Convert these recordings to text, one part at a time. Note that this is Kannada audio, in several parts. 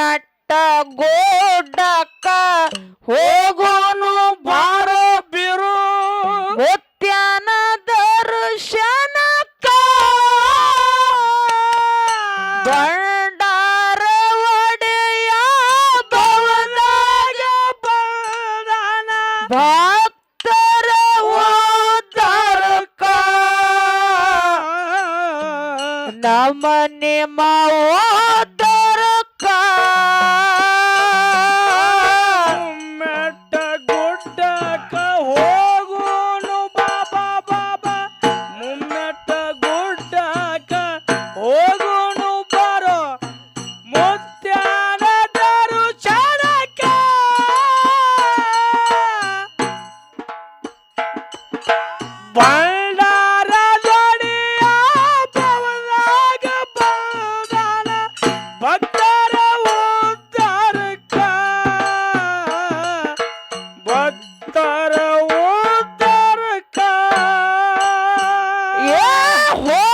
ನೆಟ್ಟ ಗೋಡಕ್ಕ ಹೋಗೋನು ಬಾರ ಬಿರು. ಗೊತ್ಯಾನ ದರ್ಶನಕ್ಕ ಬಂಡಾರ ಒಡೆಯ ಭವನಾಗ ಬಲದಾನ. ಭಕ್ತರ ಓದಾರಕ್ಕ Whoa!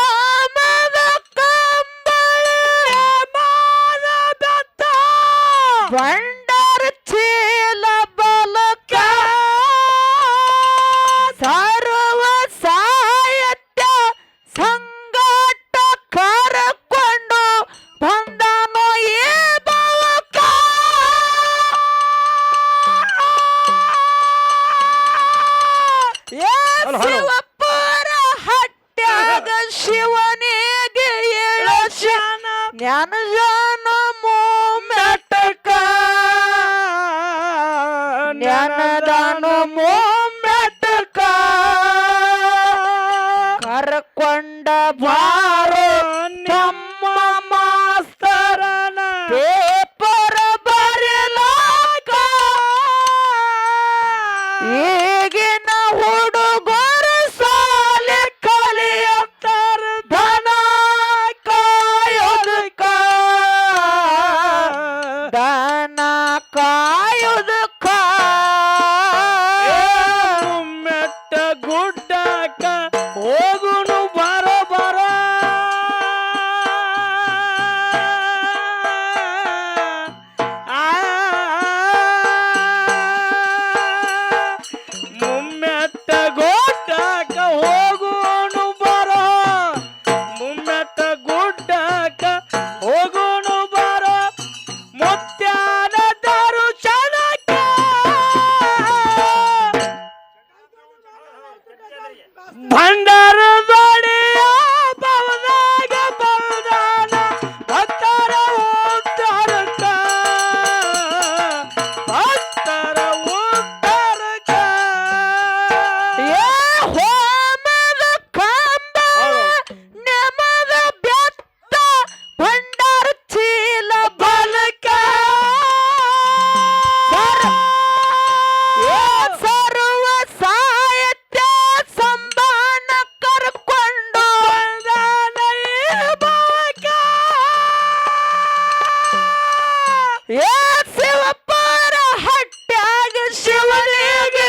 ಏ ಶಿವಪ್ಪರ ಹಟ್ಟ್ಯಾಗ ಶಿವನಿಗೆ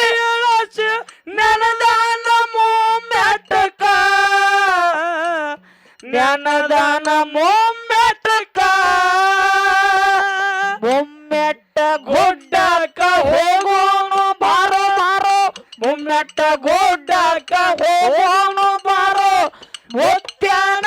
ನೆನದಾನ ಮೊಮ್ಮೆಟಕ. ನೆನದಾನ ಮೊಮ್ಮೆಟಕ. ಮೊಮ್ಮೆಟ್ಟ ಗುಡ್ಡಕ್ಕ ಹೋಗೋಣ ಬಾರೋ ಬಾರೋ. ಮೊಮ್ಮೆಟ್ಟ ಗುಡ್ಡಕ್ಕ ಹೋಗೋಣ ಬಾರೋ. ಒತ್ತಾನ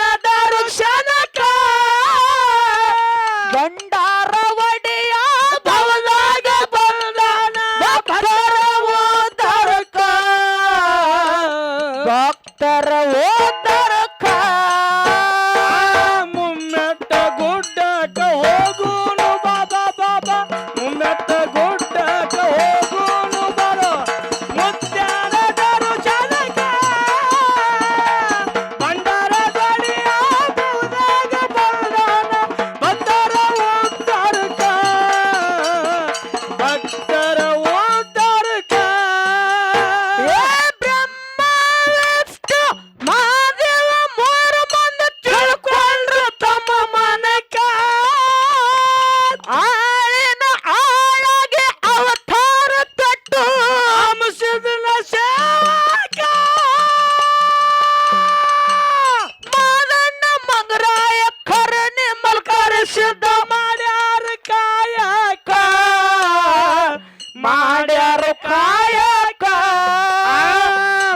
ಮಾಡ್ಯಾರ ಕಾಯಕ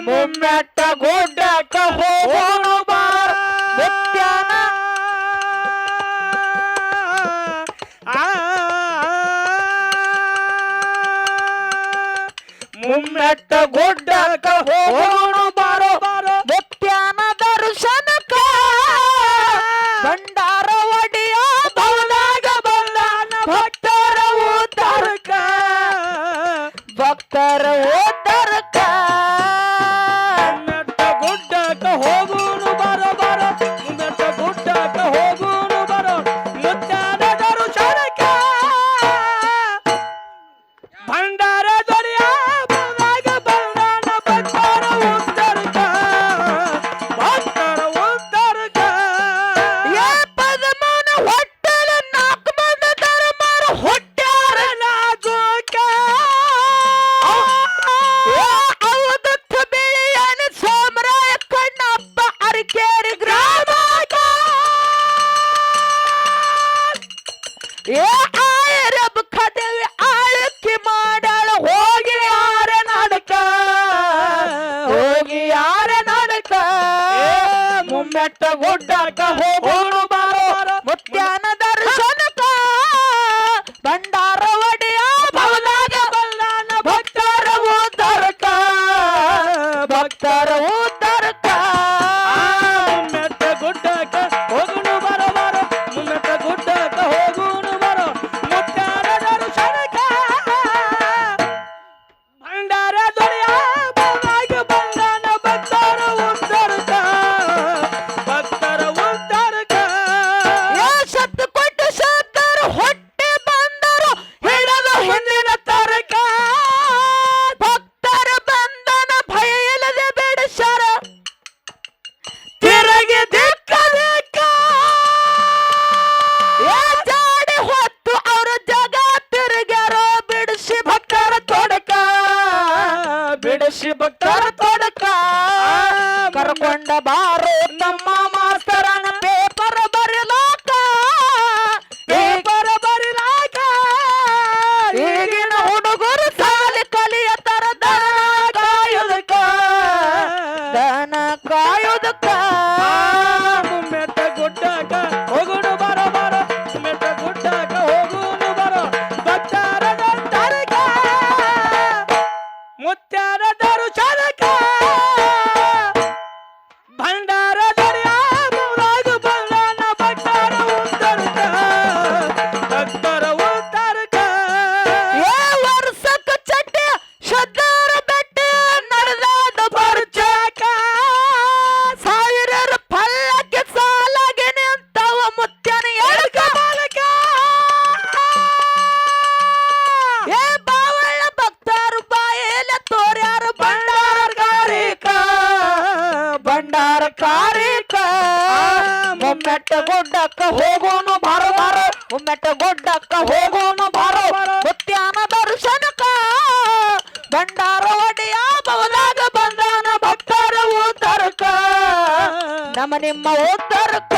ಮುಮ್ಮೆಟ್ಟ ಗುಡ್ಡಕ್ಕ ಹೋಗೋಣ ಬಾರ ಮುತ್ಯಾನ ಮುಮ್ಮೆಟ್ಟ ಗುಡ್ಡಕ್ಕ ಹೋಗೋಣ ತಾರವೋ ಬಿಡಿಸಿ ಭಕ್ತರ ತೊಡಕ. ಕರ್ಕೊಂಡ ಬಾರೋ ನಮ್ಮ ಮಾಸ್ತರನ ಹೋಗೋಣ ಬಾರೋ. ಮುತ್ಯಾನ ದರ್ಶನಕ ಭಂಡಾರ ಒಡೆಯ ಬವಲಾಗ ಬಂದಾನ ಭಕ್ತರ ಉತ್ತರಕ ನಮ್ಮ ನಿಮ್ಮ ಉತ್ತರಕ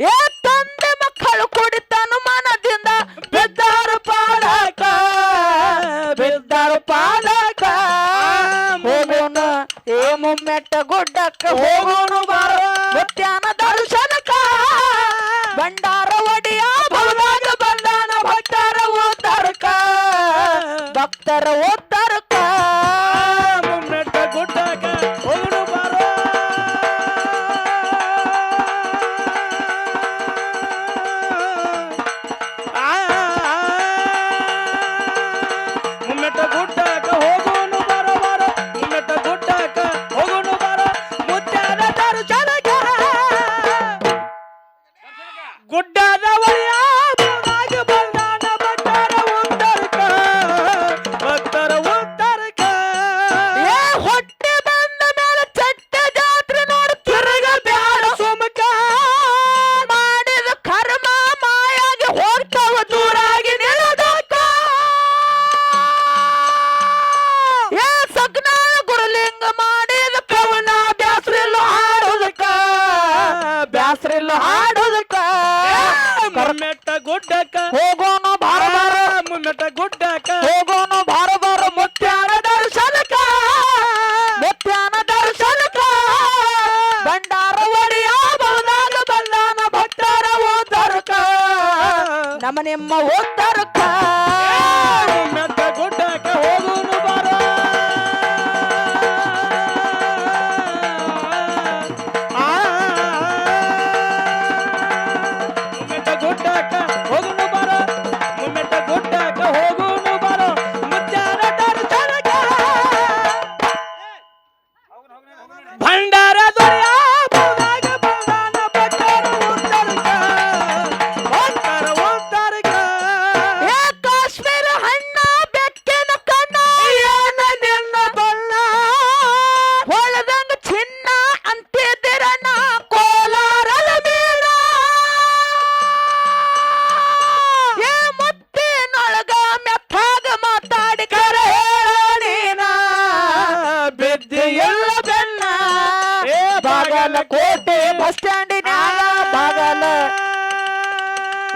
ಏ ತಂದೆ ಮಕ್ಕಳು ಕುಡಿತಾನು ಮನದಿಂದ ಬಿದ್ದಾರು ಪಾಲಕ ಬಿದ್ದಾರು ಪಾಲಕ ಹೋಗೋಣ ಏ ಮುಮ್ಮೆಟ್ಟ ಗುಡ್ಡಕ್ಕ ಹೋಗೋಣ আড্ডা ನಮ್ಮ ನಿಮ್ಮ ಉತ್ತರಕ್ಕ ಮೆತ್ತ ಗುಡ್ಡಕ್ಕೆ ಹೋಗುನು ಬರ ಮೆತ್ತ ಗುಡ್ಡಕ್ಕೆ ಹೋಗುನು ಬರ ಮೆತ್ತ ಗುಡ್ಡಕ್ಕೆ ಹೋಗುನು ಬರ ಮುತ್ತಾರ ಭಂಡ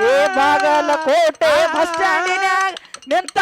ಏ ಬಾಗಲಕೋಟೆ ಬಸ್ ಸ್ಟ್ಯಾಂಡಿನ್ಯಾಗ ನಿಂತ